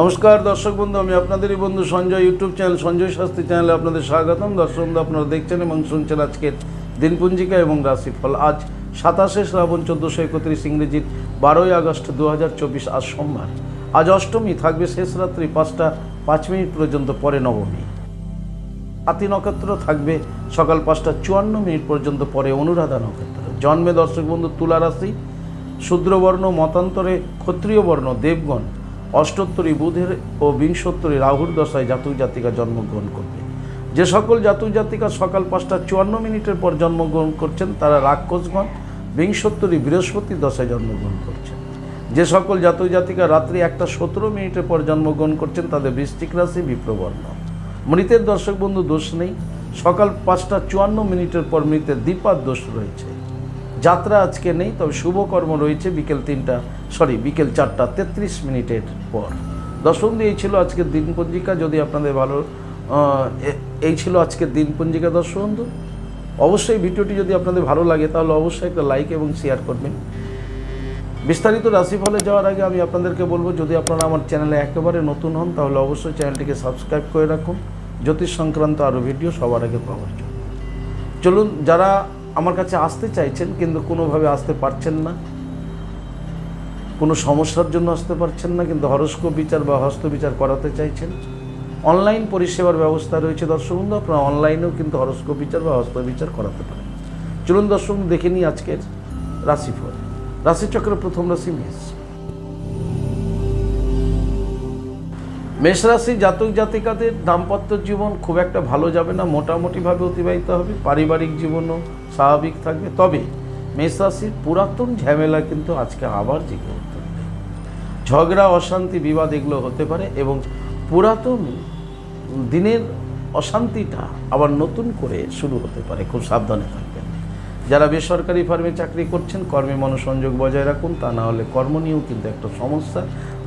নমস্কার, দর্শক বন্ধু, আমি আপনাদেরই বন্ধু সঞ্জয় ইউটিউব চ্যানেল, সঞ্জয় শাস্ত্রী চ্যানেলে আপনাদের স্বাগতম। দর্শক বন্ধু, আপনারা দেখছেন এবং শুনছেন আজকের দিনপঞ্জিকা এবং রাশিফল। আজ সাতাশে শ্রাবণ চোদ্দোশো একত্রিশ ইংরেজির বারোই আগস্ট দু হাজার চব্বিশ, আজ সোমবার। আজ অষ্টমী, থাকবে শেষ রাত্রি, পাঁচটা পাঁচ মিনিট পর্যন্ত, পরে নবমী। হাতি নক্ষত্র থাকবে সকাল পাঁচটা চুয়ান্ন মিনিট পর্যন্ত, পরে অনুরাধা নক্ষত্র। জন্মে, দর্শক বন্ধু, তুলা রাশি, শূদ্রবর্ণ, মতান্তরে ক্ষত্রিয় বর্ণ, দেবগণ। অষ্টোত্তরী বুধের ও বিংশোত্তরী রাহুর দশায় জাতক জাতিকা জন্মগ্রহণ করবে। যে সকল জাতক জাতিকা সকাল পাঁচটা চুয়ান্ন মিনিটের পর জন্মগ্রহণ করছেন, তারা রাক্ষসগণ, বিংশোত্তরী বৃহস্পতি দশায় জন্মগ্রহণ করছেন। যে সকল জাতক জাতিকা রাত্রি একটা সতেরো মিনিটের পর জন্মগ্রহণ করছেন, তাদের বৃশ্চিক রাশি বিপ্রবর্ণ মৃতের দর্শক বন্ধু দোষ নেই। সকাল পাঁচটা চুয়ান্ন মিনিটের পর মৃতের দ্বিপাদ দোষ রয়েছে। যাত্রা আজকে নেই তবে শুভকর্ম রয়েছে বিকেল তিনটা সরি বিকেল চারটা তেত্রিশ মিনিটের পর। বন্ধু, এই ছিল আজকের দিনপঞ্জিকা যদি আপনাদের ভালো এই ছিল আজকের দিনপঞ্জিকা দর্শক বন্ধু। অবশ্যই ভিডিওটি যদি আপনাদের ভালো লাগে তাহলে অবশ্যই একটা লাইক এবং শেয়ার করবেন। বিস্তারিত রাশিফলে যাওয়ার আগে আমি আপনাদেরকে বলব যদি আপনারা আমার চ্যানেলে একেবারে নতুন হন তাহলে অবশ্যই চ্যানেলটিকে সাবস্ক্রাইব করে রাখুন। জ্যোতিষ সংক্রান্ত আরও ভিডিও সবার আগে পাওয়ার জন্য। চলুন যারা আমার কাছে আসতে চাইছেন, কিন্তু কোনোভাবে আসতে পারছেন না। কোনো সমস্যার জন্য আসতে পারছেন না, কিন্তু হরস্কোপ বিচার বা হস্ত বিচার করাতে চাইছেন। অনলাইন পরিষেবার ব্যবস্থা রয়েছে দর্শক বন্ধু, আপনারা অনলাইনেও কিন্তু হরস্কোপ বিচার বা হস্ত বিচার করাতে পারেন। চলুন দর্শক দেখে নিই আজকের রাশিফল। রাশিচক্রের প্রথম রাশি মেষ। মেষ রাশি জাতক জাতিকাদের দাম্পত্য জীবন খুব একটা ভালো যাবে না, মোটামুটিভাবে অতিবাহিত হবে, পারিবারিক জীবনও স্বাভাবিক থাকবে। তবে মেষ রাশির পুরাতন ঝামেলা কিন্তু আজকে আবার জেগে উঠতে ঝগড়া, অশান্তি, বিবাদ এগুলো হতে পারে এবং পুরাতন দিনের অশান্তিটা আবার নতুন করে শুরু হতে পারে, খুব সাবধানে থাকবেন। যারা বেসরকারি ফার্মে চাকরি করছেন, কর্মে মনোসংযোগ বজায় রাখুন, তা না হলে কর্ম নিয়েও কিন্তু একটা সমস্যা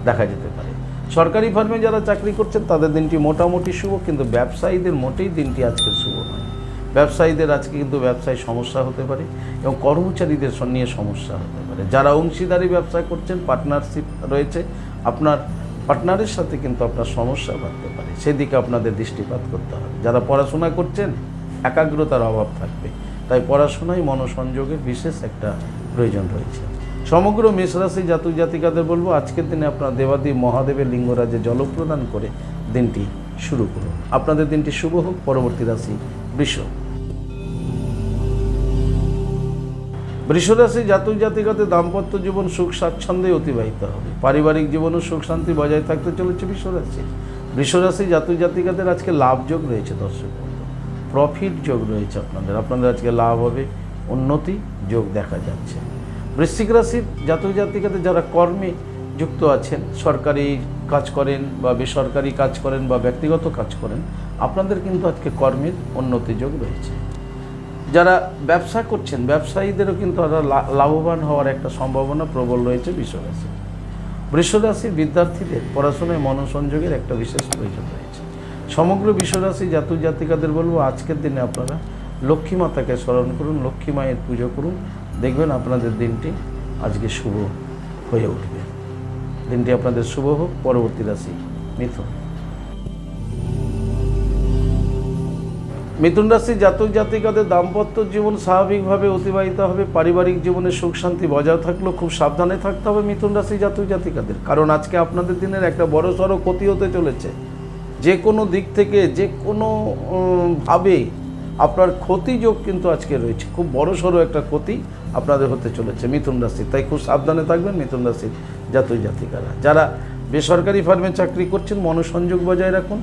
দেখা যেতে পারে। সরকারি ফার্মে যারা চাকরি করছেন, তাদের দিনটি মোটামুটি শুভ, কিন্তু ব্যবসায়ীদের মোটেই দিনটি আজকে শুভ নয়। ব্যবসায়ীদের আজকে কিন্তু ব্যবসায় সমস্যা হতে পারে এবং কর্মচারীদের নিয়ে সমস্যা হতে পারে। যারা অংশীদারি ব্যবসা করছেন, পার্টনারশিপ রয়েছে, আপনার পার্টনারের সাথে কিন্তু আপনার সমস্যা বাড়তে পারে। সেদিকে আপনাদের দৃষ্টিপাত করতে হবে। যারা পড়াশোনা করছেন, একাগ্রতার অভাব থাকবে। তাই পড়াশোনায় মনোসংযোগের বিশেষ একটা প্রয়োজন রয়েছে। সমগ্র মেষরাশি জাতক জাতিকাদের বলব, আজকের দিনে আপনার দেবাদি মহাদেবের লিঙ্গরাজে জল প্রদান করে দিনটি শুরু করুন। আপনাদের দিনটি শুভ হোক, পরবর্তী রাশি বৃষ। বৃষরাশি জাতক জাতিকাদের দাম্পত্য জীবন সুখ, স্বাচ্ছন্দ্যে অতিবাহিত হবে। পারিবারিক জীবনও সুখ, শান্তি বজায় থাকতে চলেছে বৃষরাশি। বৃষরাশি জাতক জাতিকাদের আজকে লাভ যোগ রয়েছে দর্শক প্রফিট যোগ রয়েছে আপনাদের। আপনাদের আজকে লাভ হবে, উন্নতি যোগ দেখা যাচ্ছে। বৃশ্চিক রাশির জাতক জাতিকাদের যারা কর্মে যুক্ত আছেন, সরকারি কাজ করেন বা বেসরকারি কাজ করেন বা ব্যক্তিগত কাজ করেন, আপনাদের কিন্তু আজকে কর্মের উন্নতি যোগ রয়েছে। যারা ব্যবসা করছেন, ব্যবসায়ীদেরও কিন্তু লাভবান হওয়ার একটা সম্ভাবনা প্রবল রয়েছে বিশ্বরাশি বৃষরাশির বিদ্যার্থীদের পড়াশোনায় মনোসংযোগের একটা বিশেষ প্রয়োজন রয়েছে। সমগ্র বিশ্বরাশি জাতক জাতিকাদের বলব, আজকের দিনে আপনারা লক্ষ্মী মাতাকে স্মরণ করুন, লক্ষ্মী মায়ের পুজো করুন দেখবেন আপনাদের দিনটি আজকে শুভ হয়ে উঠবে। দিনটি আপনাদের শুভ হোক, পরবর্তী রাশি মিথুন। মিথুন রাশি জাতক জাতিকাদের দাম্পত্য জীবন স্বাভাবিকভাবে অতিবাহিত হবে, পারিবারিক জীবনে সুখ শান্তি বজায় থাকলেও খুব সাবধানে থাকতে হবে মিথুন রাশি জাতক জাতিকাদের। কারণ আজকে আপনাদের দিনের একটা বড় সড়ো ক্ষতি হতে চলেছে। যে কোনো দিক থেকে, যে কোনো ভাবে আপনার যোগ কিন্তু আজকে রয়েছে। খুব বড় সড়ো একটা ক্ষতি আপনাদের হতে চলেছে, মিথুন রাশি। তাই খুব সাবধানে থাকবেন, মিথুন রাশির জাতক জাতিকারা। যারা বেসরকারি ফার্মে চাকরি করছেন, মনোসংযোগ বজায় রাখুন,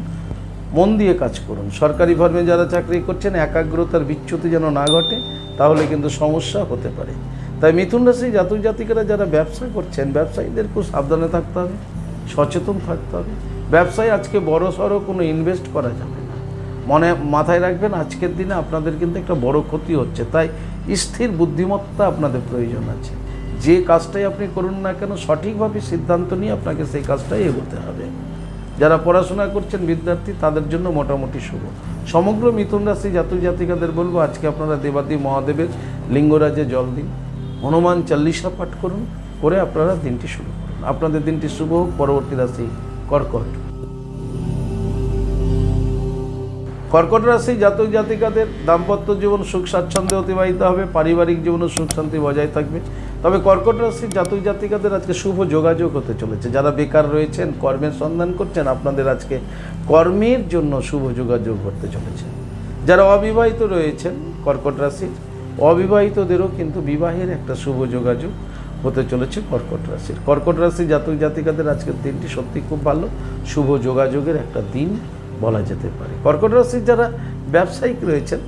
মন দিয়ে কাজ করুন। সরকারি ফার্মে যারা চাকরি করছেন, একাগ্রতার বিচ্যুতি যেন না ঘটে, তাহলে কিন্তু সমস্যা হতে পারে। তাই মিথুন রাশি জাতক জাতিকারা যারা ব্যবসা করছেন, ব্যবসায়ীদের খুব সাবধানে থাকতে হবে, সচেতন থাকতে হবে। ব্যবসায় আজকে বড় সড়ো কোনো ইনভেস্ট করা যাবে মনে, মাথায় রাখবেন, আজকের দিনে আপনাদের কিন্তু একটা বড় ক্ষতি হচ্ছে। তাই স্থির বুদ্ধিমত্তা আপনাদের প্রয়োজন আছে। যে কাজটাই আপনি করুন না কেন, সঠিকভাবে সিদ্ধান্ত নিয়ে আপনাকে সেই কাজটাই এগোতে হবে। যারা পড়াশোনা করছেন, বিদ্যার্থী, তাদের জন্য মোটামুটি শুভ। সমগ্র মিথুন রাশি জাতক জাতিকাদের বলব, আজকে আপনারা দেবাদি মহাদেবের লিঙ্গরাজে জল দিন। হনুমান চাল্লিশা পাঠ করুন, করে আপনারা দিনটি শুরু করুন। আপনাদের দিনটি শুভ হোক, পরবর্তী রাশি কর্কট। কর্কট রাশি জাতক জাতিকাদের দাম্পত্য জীবন সুখ স্বাচ্ছন্দ্যে অতিবাহিত হবে, পারিবারিক জীবনে সুখ শান্তি বজায় থাকবে। তবে কর্কট রাশির জাতক জাতিকাদের আজকে শুভ যোগাযোগ হতে চলেছে। যারা বেকার রয়েছেন, কর্মের সন্ধান করছেন, আপনাদের আজকে কর্মের জন্য শুভ যোগাযোগ ঘটতে চলেছে। যারা অবিবাহিত রয়েছেন কর্কট রাশির অবিবাহিতদেরও কিন্তু বিবাহের একটা শুভ যোগাযোগ হতে চলেছে কর্কট রাশির কর্কট রাশির জাতক জাতিকাদের আজকের দিনটি সত্যি খুব ভালো। শুভ যোগাযোগের একটা দিন বলা যেতে পারে। কর্কট রাশির যারা ব্যবসায়িক রয়েছেন,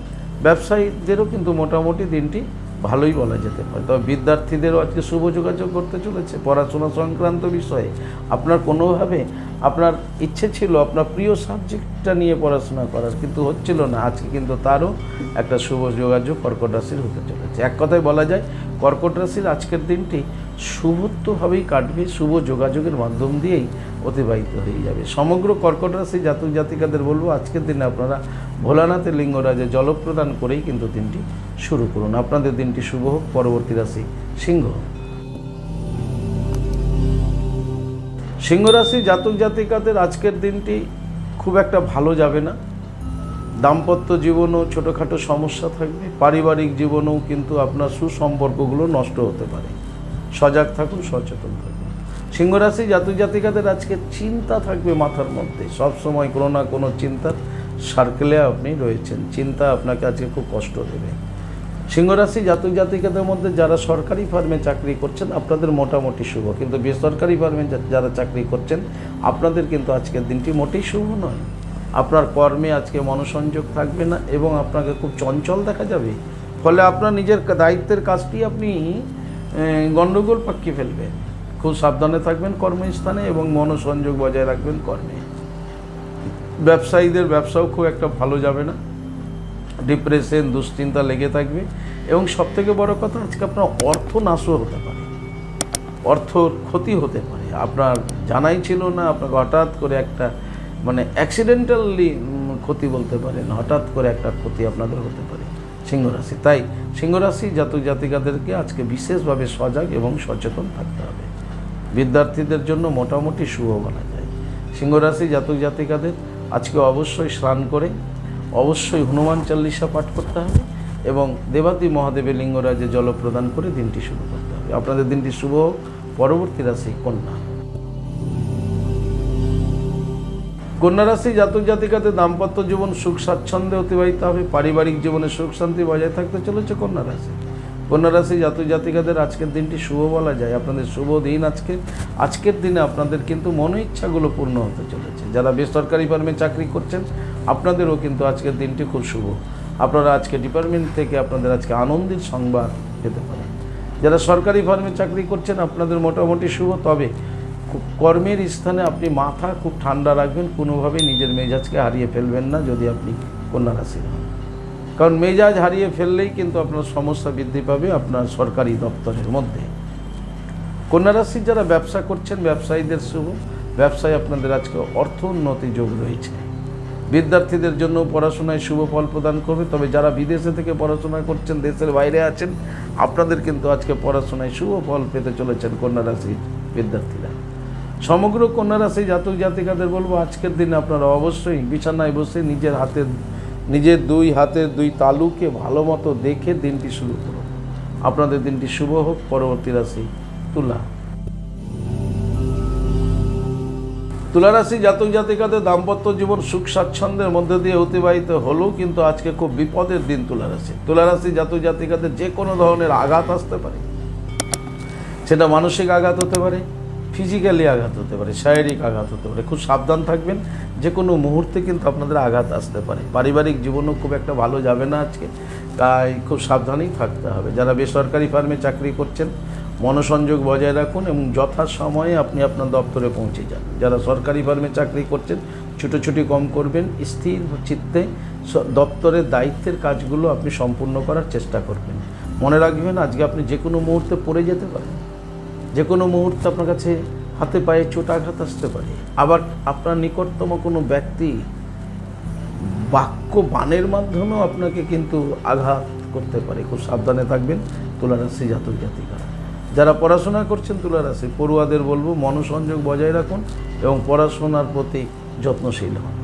ব্যবসায়ীদেরও কিন্তু মোটামুটি দিনটি ভালোই বলা যেতে পারে। তবে বিদ্যার্থীদেরও আজকে শুভ যোগাযোগ করতে চলেছে। পড়াশোনা সংক্রান্ত বিষয়ে আপনার কোনোভাবে আপনার ইচ্ছে ছিল, আপনার প্রিয় সাবজেক্টটা নিয়ে পড়াশোনা করার, কিন্তু হচ্ছিল না। আজকে কিন্তু তারও একটা শুভ যোগাযোগ কর্কট রাশির হতে চলেছে। এক কথায় বলা যায়, কর্কট রাশির আজকের দিনটি শুভত্বভাবেই কাটবে, শুভ যোগাযোগের মাধ্যম দিয়েই অতিবাহিত হয়ে যাবে। সমগ্র কর্কট রাশি জাতক জাতিকাদের বলব, আজকের দিনে আপনারা ভোলানাথের লিঙ্গরাজে জলপ্রদান করেই কিন্তু দিনটি শুরু করুন। আপনাদের দিনটি শুভ হোক, পরবর্তী রাশি সিংহ সিংহ রাশি জাতক জাতিকাদের আজকের দিনটি খুব একটা ভালো যাবে না। দাম্পত্য জীবনেও ছোটোখাটো সমস্যা থাকবে, পারিবারিক জীবনেও কিন্তু আপনার সুসম্পর্কগুলো নষ্ট হতে পারে। সজাগ থাকুন, সচেতন থাকুন। সিংহরাশি জাতক জাতিকাদের আজকে চিন্তা থাকবে মাথার মধ্যে। সব সময় কোনো না কোনো চিন্তার সার্কেলে আপনি রয়েছেন। চিন্তা আপনাকে আজকে খুব কষ্ট দেবে। সিংহরাশি জাতক জাতিকাদের মধ্যে যারা সরকারি ফার্মে চাকরি করছেন, আপনাদের মোটামুটি শুভ। কিন্তু বেসরকারি ফার্মে যারা চাকরি করছেন, আপনাদের কিন্তু আজকের দিনটি মোটেই শুভ নয়। আপনার কর্মে আজকে মনোসংযোগ থাকবে না এবং আপনাকে খুব চঞ্চল দেখা যাবে। ফলে আপনার নিজের দায়িত্বের কাজটি আপনি গণ্ডগোল পাকিয়ে ফেলবেন। খুব সাবধানে থাকবেন কর্মস্থানে এবং মনোসংযোগ বজায় রাখবেন কর্মে। ব্যবসায়ীদের ব্যবসাও খুব একটা ভালো যাবে না। ডিপ্রেশন দুশ্চিন্তা লেগে থাকবে। এবং সবথেকে বড় কথা আজকে আপনার অর্থ নাশও হতে পারে। অর্থর ক্ষতি হতে পারে। আপনার জানাই ছিল না, আপনাকে হঠাৎ করে একটা মানে অ্যাক্সিডেন্টালি ক্ষতি বলতে পারেন, হঠাৎ করে একটা ক্ষতি আপনাদের হতে পারে সিংহরাশি। তাই সিংহরাশি জাতক জাতিকাদেরকে আজকে বিশেষভাবে সজাগ এবং সচেতন থাকতে হবে। বিদ্যার্থীদের জন্য মোটামুটি শুভ বলা যায়। সিংহরাশি জাতক জাতিকাদের আজকে অবশ্যই স্নান করে অবশ্যই হনুমান চল্লিশা পাঠ করতে হবে এবং দেবাদি মহাদেবের লিঙ্গরাজে জল প্রদান করে দিনটি শুরু করতে হবে। আপনাদের দিনটি শুভ হোক। পরবর্তী রাশি কন্যা। কন্যা রাশি, জাতক জাতিকাতে দাম্পত্য জীবন সুখ স্বাচ্ছন্দ্যে অতিবাহিত হবে। পারিবারিক জীবনে সুখ শান্তি বজায় থাকতে চলেছে কন্যা রাশি। কন্যা রাশি, জাতক জাতিকাদের আজকের দিনটি শুভ বলা যায়। আপনাদের শুভ দিন আজকে। আজকের দিনে আপনাদের কিন্তু মনো ইচ্ছাগুলো পূর্ণ হতে চলেছে। যারা বেসরকারি ফার্মে চাকরি করছেন আপনাদেরও কিন্তু আজকের দিনটি খুব শুভ। আপনারা আজকে ডিপার্টমেন্ট থেকে আপনাদের আজকে আনন্দের সংবাদ পেতে পারেন। যারা সরকারি ফার্মে চাকরি করছেন, আপনাদের মোটামুটি শুভ। তবে কর্মের স্থানে আপনি মাথা খুব ঠান্ডা রাখবেন, কোনোভাবেই নিজের মেজাজকে হারিয়ে ফেলবেন না যদি আপনি কন্যা রাশি হন। কারণ মেজাজ হারিয়ে ফেললেই কিন্তু আপনার সমস্যা বৃদ্ধি পাবে আপনার সরকারি দপ্তরের মধ্যে। কন্যা রাশির যারা ব্যবসা করছেন, ব্যবসায়ীদের শুভ। ব্যবসায় আপনাদের আজকে অর্থ উন্নতি যোগ রয়েছে। বিদ্যার্থীদের জন্য পড়াশোনায় শুভ ফল প্রদান করবে। তবে যারা বিদেশে থেকে পড়াশোনা করছেন, দেশের বাইরে আছেন, আপনাদের কিন্তু আজকে পড়াশোনায় শুভ ফল পেতে চলেছেন কন্যা রাশির বিদ্যার্থীরা। সমগ্র কন্যা রাশি জাতক জাতিকাদের বলব, আজকের দিনে আপনারা অবশ্যই বিছানায় বসে নিজের হাতে, নিজের দুই হাতের দুই তালুকে ভালো মতো দেখে দিনটি শুরু করুন। আপনাদের দিনটি শুভ হোক। পরবর্তী রাশি তুলা। তুলারাশি জাতক জাতিকাদের দাম্পত্য জীবন সুখ স্বাচ্ছন্দ্যের মধ্যে দিয়ে অতিবাহিত হলেও কিন্তু আজকে খুব বিপদের দিন তুলারাশি। তুলারাশি জাতক জাতিকাদের যে কোনো ধরনের আঘাত আসতে পারে। সেটা মানসিক আঘাত হতে পারে ফিজিক্যালি আঘাত হতে পারে, শারীরিক আঘাত হতে পারে। খুব সাবধান থাকবেন, যে কোনো মুহূর্তে কিন্তু আপনাদের আঘাত আসতে পারে। পারিবারিক জীবনও খুব একটা ভালো যাবে না আজকে, তাই খুব সাবধানেই থাকতে হবে। যারা বেসরকারি ফার্মে চাকরি করছেন মনোসংযোগ বজায় রাখুন এবং যথাসময়ে আপনি আপনার দপ্তরে পৌঁছে যান। যারা সরকারি ফার্মে চাকরি করছেন, ছুটোছুটি কম করবেন, স্থির চিত্তে দপ্তরের দায়িত্বের কাজগুলো আপনি সম্পূর্ণ করার চেষ্টা করবেন। মনে রাখবেন, আজকে আপনি যে কোনো মুহূর্তে পড়ে যেতে পারেন। যে কোনো মুহূর্তে আপনার কাছে হাতে পায়ে চোট আঘাত আসতে পারে। আবার আপনার নিকটতম কোনো ব্যক্তি বাক্য বাণের মাধ্যমেও আপনাকে কিন্তু আঘাত করতে পারে। খুব সাবধানে থাকবেন, তুলারাশি জাতক জাতিকারা। যারা পড়াশোনা করছেন তুলা রাশি পড়ুয়াদের বলব, মনোসংযোগ বজায় রাখুন এবং পড়াশোনার প্রতি যত্নশীল হন।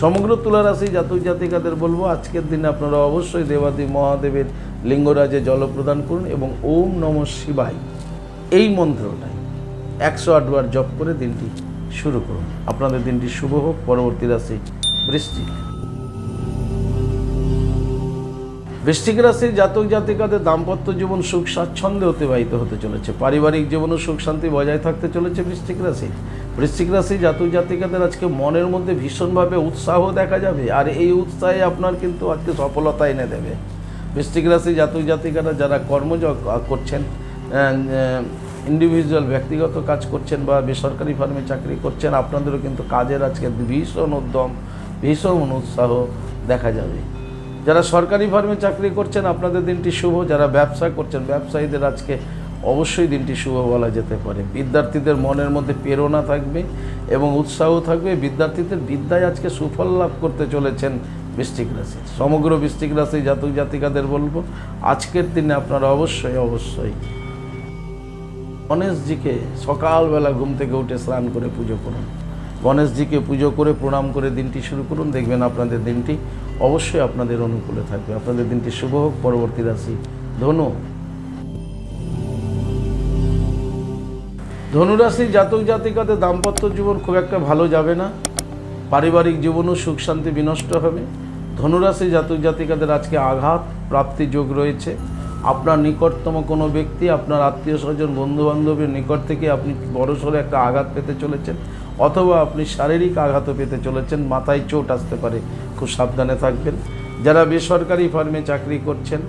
সমগ্র তুলা রাশি জাতক জাতিকাদের বলব, আজকের দিনে আপনারা অবশ্যই দেবাদি মহাদেবের লিঙ্গরাজে জল প্রদান করুন এবং ওম নম শিবায়। এই মন্ত্রটাই একশো আটবার জপ করে দিনটি শুরু করুন। আপনাদের দিনটি শুভ হোক, পরবর্তী রাশি বৃষ্টি বৃশ্চিক রাশির জাতক জাতিকাদের দাম্পত্য জীবন সুখ স্বাচ্ছন্দ্যে অতিবাহিত হতে চলেছে। পারিবারিক জীবনও সুখ শান্তি বজায় থাকতে চলেছে বৃশ্চিক রাশি বৃশ্চিক রাশি জাতক জাতিকাদের আজকে মনের মধ্যে ভীষণভাবে উৎসাহ দেখা যাবে আর এই উৎসাহে আপনার কিন্তু আজকে সফলতা এনে দেবে। বৃশ্চিক রাশি জাতক জাতিকারা যারা কর্মজ করছেন ইন্ডিভিজুয়াল ব্যক্তিগত কাজ করছেন বা বেসরকারি ফার্মে চাকরি করছেন, আপনাদেরও কিন্তু কাজের আজকে ভীষণ উদ্যম, ভীষণ উৎসাহ দেখা যাবে। যারা সরকারি ফার্মে চাকরি করছেন, আপনাদের দিনটি শুভ। যারা ব্যবসা করছেন, ব্যবসায়ীদের আজকে অবশ্যই দিনটি শুভ বলা যেতে পারে। বিদ্যার্থীদের মনের মধ্যে প্রেরণা থাকবে এবং উৎসাহ থাকবে। বিদ্যার্থীদের বিদ্যায় আজকে সুফল লাভ করতে চলেছেন বৃষ্টিক রাশি। সমগ্র বৃষ্টিক রাশি জাতক জাতিকাদের বলব, আজকের দিনে আপনারা অবশ্যই অবশ্যই গণেশজিকে সকালবেলা ঘুম থেকে উঠে স্নান করে পুজো করুন। গণেশজিকে পুজো করে প্রণাম করে দিনটি শুরু করুন। দেখবেন আপনাদের দিনটি অবশ্যই আপনাদের অনুকূলে থাকবে। আপনাদের দিনটি শুভ হোক, পরবর্তী রাশি ধনু। ধনুরাশি জাতক জাতিকাদের দাম্পত্য জীবন খুব একটা ভালো যাবে না। পারিবারিক জীবনও সুখ শান্তি বিনষ্ট হবে। ধনুরাশি জাতক জাতিকাদের আজকে আঘাত, প্রাপ্তি যোগ রয়েছে। আপনার নিকটতম কোনো ব্যক্তি, আপনার আত্মীয় স্বজন বন্ধু বান্ধবের নিকট থেকে আপনি বড়সড় একটা আঘাত পেতে চলেছেন, অথবা আপনি শারীরিক আঘাতও পেতে চলেছেন, মাথায় চোট আসতে পারে। খুব সাবধানে থাকবেন। যারা বেসরকারি ফার্মে চাকরি করছেন,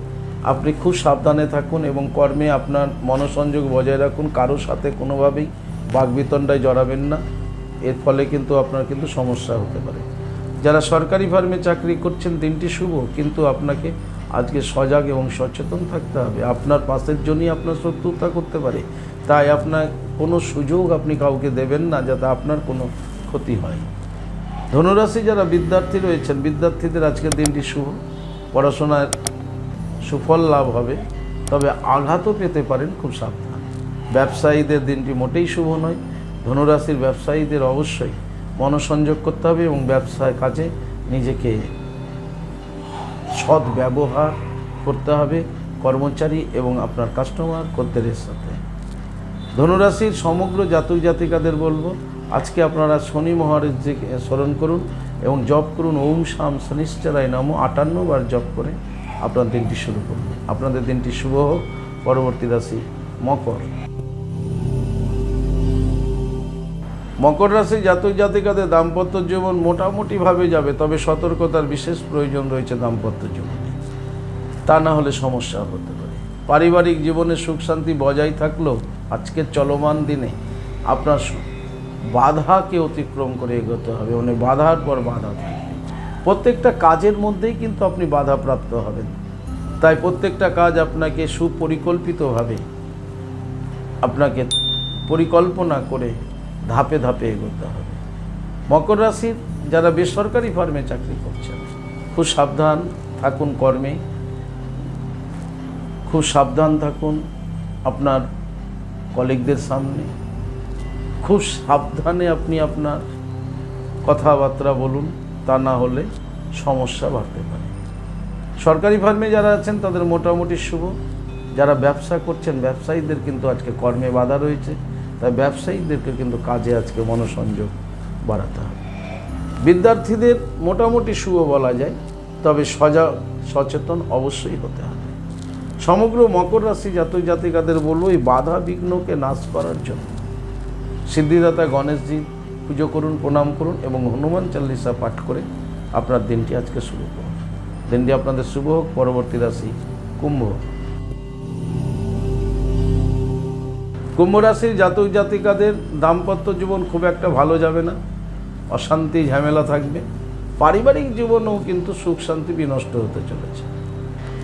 আপনি খুব সাবধানে থাকুন এবং কর্মে আপনার মনসংযোগ বজায় রাখুন। কারোর সাথে কোনোভাবেই বাগবিতণ্ডায় জড়াবেন না। এর ফলে কিন্তু আপনার কিন্তু সমস্যা হতে পারে। যারা সরকারি ফার্মে চাকরি করছেন, দিনটি শুভ, কিন্তু আপনাকে আজকে সজাগ এবং সচেতন থাকতে হবে। আপনার পাশের জন্যই আপনার শত্রুতা করতে পারে। তাই আপনার কোনো সুযোগ আপনি কাউকে দেবেন না, যাতে আপনার কোনো ক্ষতি হয়। ধনুরাশি যারা বিদ্যার্থী রয়েছেন, বিদ্যার্থীদের আজকের দিনটি শুভ। পড়াশোনার সুফল লাভ হবে, তবে আঘাতও পেতে পারেন, খুব সাবধান। ব্যবসায়ীদের দিনটি মোটেই শুভ নয়, ধনুরাশির ব্যবসায়ীদের অবশ্যই মনসংযোগ করতে হবে এবং ব্যবসায় কাজে নিজেকে সৎ ব্যবহার করতে হবে, কর্মচারী এবং আপনার কাস্টমার খদ্দেরের সাথে। ধনুরাশির সমগ্র জাতক জাতিকাদের বলব আজকে আপনারা শনি মহারাজকে স্মরণ করুন এবং জপ করুন। ওম শাম শনিশ্চরায় নাম। আটান্ন বার জপ করে আপনার দিনটি শুরু করুন। আপনাদের দিনটি শুভ হোক। পরবর্তী রাশি মকর। মকর রাশি জাতক জাতিকাদের দাম্পত্য জীবন মোটামুটিভাবে যাবে, তবে সতর্কতার বিশেষ প্রয়োজন রয়েছে দাম্পত্য জীবনে। তা না হলে সমস্যা হতে পারে। পারিবারিক জীবনে সুখ শান্তি বজায় থাকলেও আজকের চলমান দিনে আপনার বাধাকে অতিক্রম করে এগোতে হবে। মানে বাধার পর বাধা থাকবে প্রত্যেকটা কাজের মধ্যেই কিন্তু আপনি বাধাপ্রাপ্ত হবেন। তাই প্রত্যেকটা কাজ আপনাকে সুপরিকল্পিতভাবে আপনাকে পরিকল্পনা করে ধাপে ধাপে এগোতে হবে। মকর রাশির যারা বেসরকারি ফার্মে চাকরি করছেন, খুব সাবধান থাকুন কর্মে। খুব সাবধান থাকুন আপনার কলিগদের সামনে। খুব সাবধানে আপনি আপনার কথাবার্তা বলুন, তা না হলে সমস্যা বাড়তে পারে। সরকারি ফার্মে যারা আছেন, তাদের মোটামুটি শুভ। যারা ব্যবসা করছেন, ব্যবসায়ীদের কিন্তু আজকে কর্মে বাধা রয়েছে। তাই ব্যবসায়ীদেরকে কিন্তু কাজে আজকে মনোসংযোগ বাড়াতে হবে। বিদ্যার্থীদের মোটামুটি শুভ বলা যায়, তবে সজা, সচেতন অবশ্যই হতে হবে। সমগ্র মকর রাশি জাতক জাতিকাদের বলব, এই বাধা বিঘ্নকে নাশ করার জন্য সিদ্ধিদাতা গণেশজি পুজো করুন, প্রণাম করুন এবং হনুমান চাল্লিশা পাঠ করে আপনার দিনটি আজকে শুরু করুন। দিনটি আপনাদের শুভ হোক, পরবর্তী রাশি কুম্ভ। কুম্ভ রাশির জাতক জাতিকাদের দাম্পত্য জীবন খুব একটা ভালো যাবে না, অশান্তি, ঝামেলা থাকবে। পারিবারিক জীবনেও কিন্তু সুখ শান্তি বিনষ্ট হতে চলেছে।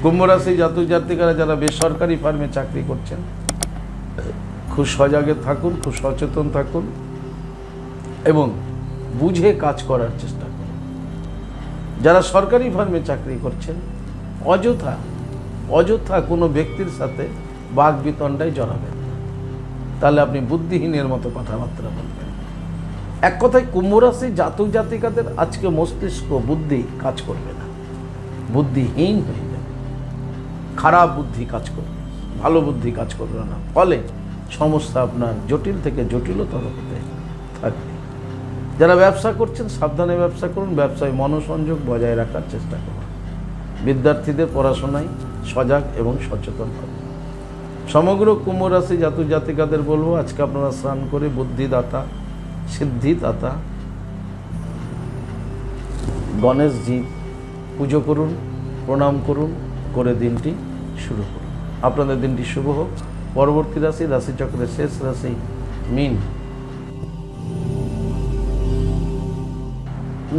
কুম্ভ রাশি জাতক জাতিকারা যারা বেসরকারি ফার্মে চাকরি করছেন খুব সজাগে থাকুন খুব সচেতন থাকুন এবং বুঝে কাজ করার চেষ্টা করুন। যারা সরকারি ফার্মে চাকরি করছেন, অযথা অযথা কোনো ব্যক্তির সাথে বাঘ বিতণ্ডায় জড়াবেন। তাহলে আপনি বুদ্ধিহীনের মতো কথাবার্তা বলবেন। এক কথায় কুম্ভ রাশি জাতক জাতিকাদের আজকে মস্তিষ্ক বুদ্ধি কাজ করবে না। বুদ্ধিহীন হয়ে যাবে। খারাপ বুদ্ধি কাজ করবে ভালো বুদ্ধি কাজ করবে না। ফলে সমস্যা আপনার জটিল থেকে জটিলতর হতে থাকবে যারা ব্যবসা করছেন, সাবধানে ব্যবসা করুন, ব্যবসায় মনোসংযোগ বজায় রাখার চেষ্টা করুন। বিদ্যার্থীদের পড়াশোনায় সজাগ এবং সচেতন হবে সমগ্র কুম্ভ রাশি জাতক জাতিকাদের বলব, আজকে আপনারা স্নান করে বুদ্ধিদাতা, সিদ্ধিদাতা, গণেশজি পুজো করুন, প্রণাম করুন, করে দিনটি শুরু করুন। আপনাদের দিনটি শুভ হোক। পরবর্তী রাশি রাশিচক্রের শেষ রাশি মিন।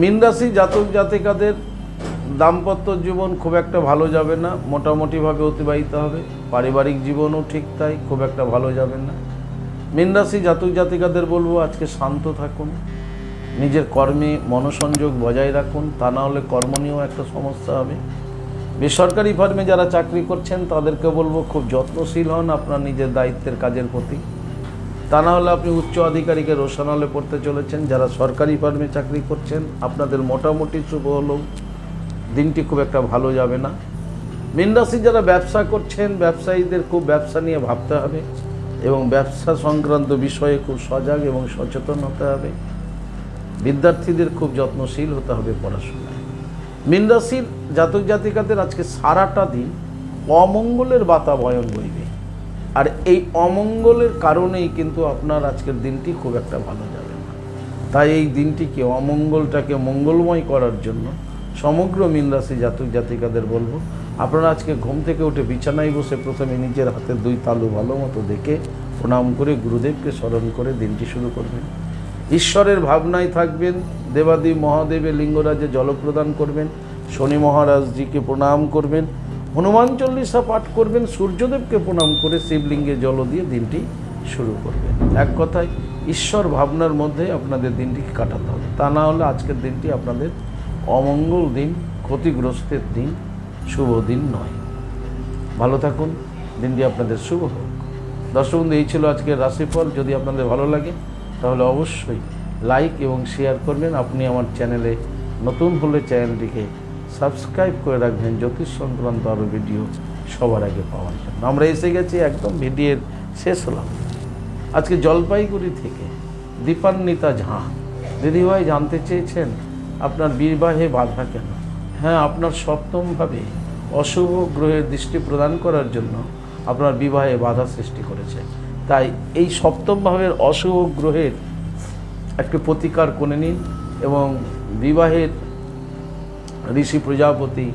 মিন রাশি জাতক জাতিকাদের দাম্পত্য জীবন খুব একটা ভালো যাবে না, মোটামুটিভাবে অতিবাহিত হবে, পারিবারিক জীবনও ঠিক তাই খুব একটা ভালো যাবে না। মিন রাশি জাতক জাতিকাদের বলব, আজকে শান্ত থাকুন, নিজের কর্মে মনোসংযোগ বজায় রাখুন, তা না হলে কর্ম নিয়েও একটা সমস্যা হবে। বেসরকারি ফার্মে যারা চাকরি করছেন তাদেরকে বলব খুব যত্নশীল হন আপনার নিজের দায়িত্বের কাজের প্রতি। তা না হলে আপনি উচ্চ আধিকারিকের রোশানলে পড়তে চলেছেন, যারা সরকারি ফার্মে চাকরি করছেন, আপনাদের মোটামুটি শুভ হলেও দিনটি খুব একটা ভালো যাবে না। মীন রাশি যারা ব্যবসা করছেন, ব্যবসায়ীদের খুব ব্যবসা নিয়ে ভাবতে হবে এবং ব্যবসা সংক্রান্ত বিষয়ে খুব সজাগ এবং সচেতন হতে হবে। বিদ্যার্থীদের খুব যত্নশীল হতে হবে পড়াশোনায়। মীন রাশির জাতক জাতিকাদের আজকে সারাটা দিন অমঙ্গলের বাতাবয়ন বইবে। আর এই অমঙ্গলের কারণেই কিন্তু আপনার আজকের দিনটি খুব একটা ভালো যাবে না। তাই এই দিনটিকে, অমঙ্গলটাকে মঙ্গলময় করার জন্য সমগ্র মীন রাশি জাতক জাতিকাদের বলব, আপনারা আজকে ঘুম থেকে উঠে বিছানায় বসে প্রথমে নিজের হাতে দুই তালু ভালো মতো দেখে প্রণাম করে গুরুদেবকে স্মরণ করে দিনটি শুরু করবেন। ঈশ্বরের ভাবনায় থাকবেন দেবাদেব মহাদেবের লিঙ্গরাজে জলপ্রদান করবেন, শনি মহারাজজিকে প্রণাম করবেন, হনুমান চল্লিশা পাঠ করবেন, সূর্যদেবকে প্রণাম করে শিবলিঙ্গে জল দিয়ে দিনটি শুরু করবেন। এক কথায়, ঈশ্বর ভাবনার মধ্যে আপনাদের দিনটি কাটাতে হবে। তা না হলে আজকের দিনটি আপনাদের অমঙ্গল দিন, ক্ষতিগ্রস্তের দিন, শুভ দিন নয়। ভালো থাকুন, দিনটি আপনাদের শুভ হোক। দর্শক বন্ধু, এই ছিল আজকের রাশিফল। যদি আপনাদের ভালো লাগে তাহলে অবশ্যই লাইক এবং শেয়ার করবেন। আপনি আমার চ্যানেলে নতুন হলে চ্যানেলটিকে সাবস্ক্রাইব করে রাখবেন। জ্যোতিষ সংক্রান্ত আরও ভিডিও সবার আগে পাওয়ার জন্য। আমরা এসে গেছি একদম ভিডিওর শেষ হলাম। আজকে জলপাইগুড়ি থেকে দীপান্বিতা ঝাঁ। দিদিভাই জানতে চেয়েছেন আপনার বিবাহে বাধা কেন? হ্যাঁ আপনার সপ্তমভাবে অশুভ গ্রহের দৃষ্টি প্রদান করার জন্য আপনার বিবাহে বাধা সৃষ্টি করেছে। তাই এই সপ্তম ভাবের অশুভ গ্রহের একটি প্রতিকার করে নিন এবং বিবাহের ঋষি প্রজাপতি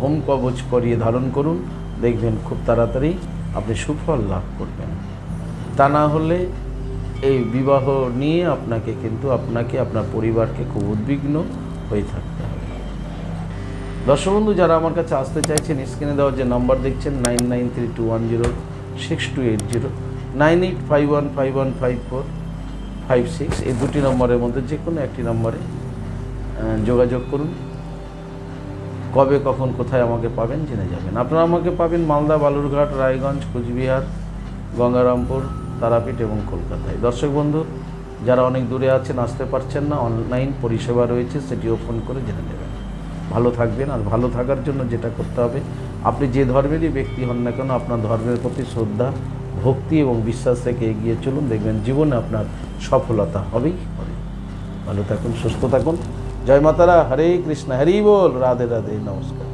হোম কবচ করিয়ে ধারণ করুন। দেখবেন খুব তাড়াতাড়ি আপনি সুফল লাভ করবেন। তা না হলে এই বিবাহ নিয়ে আপনাকে কিন্তু আপনাকে, আপনার পরিবারকে খুব উদ্বিগ্ন হয়ে থাকতে হবে। দর্শক বন্ধু যারা আমার কাছে আসতে চাইছেন স্ক্রিনে দেওয়ার যে নাম্বার দেখছেন nine nine three two one zero six two eight zero nine eight five one five one five four five six এই দুটি নম্বরের মধ্যে যে কোনো একটি নম্বরে যোগাযোগ করুন। কবে, কখন, কোথায় আমাকে পাবেন জেনে যাবেন। আপনারা আমাকে পাবেন মালদা, বালুরঘাট, রায়গঞ্জ, কুচবিহার, গঙ্গারামপুর, তারাপীঠ এবং কলকাতায়। দর্শক বন্ধু, যারা অনেক দূরে আছেন, আসতে পারছেন না, অনলাইন পরিষেবা রয়েছে, সেটিও ফোন করে জেনে নেবেন। ভালো থাকবেন আর ভালো থাকার জন্য যেটা করতে হবে, আপনি যে ধর্মেরই ব্যক্তি হন না কেন, আপনার ধর্মের প্রতি শ্রদ্ধা ভক্তি এবং বিশ্বাস থেকে এগিয়ে চলুন, দেখবেন জীবনে আপনার সফলতা হবেই হবে। ভালো থাকুন, সুস্থ থাকুন। জয় মাতারা, হরে কৃষ্ণ, হরি বল, রাধে রাধে, নমস্কার।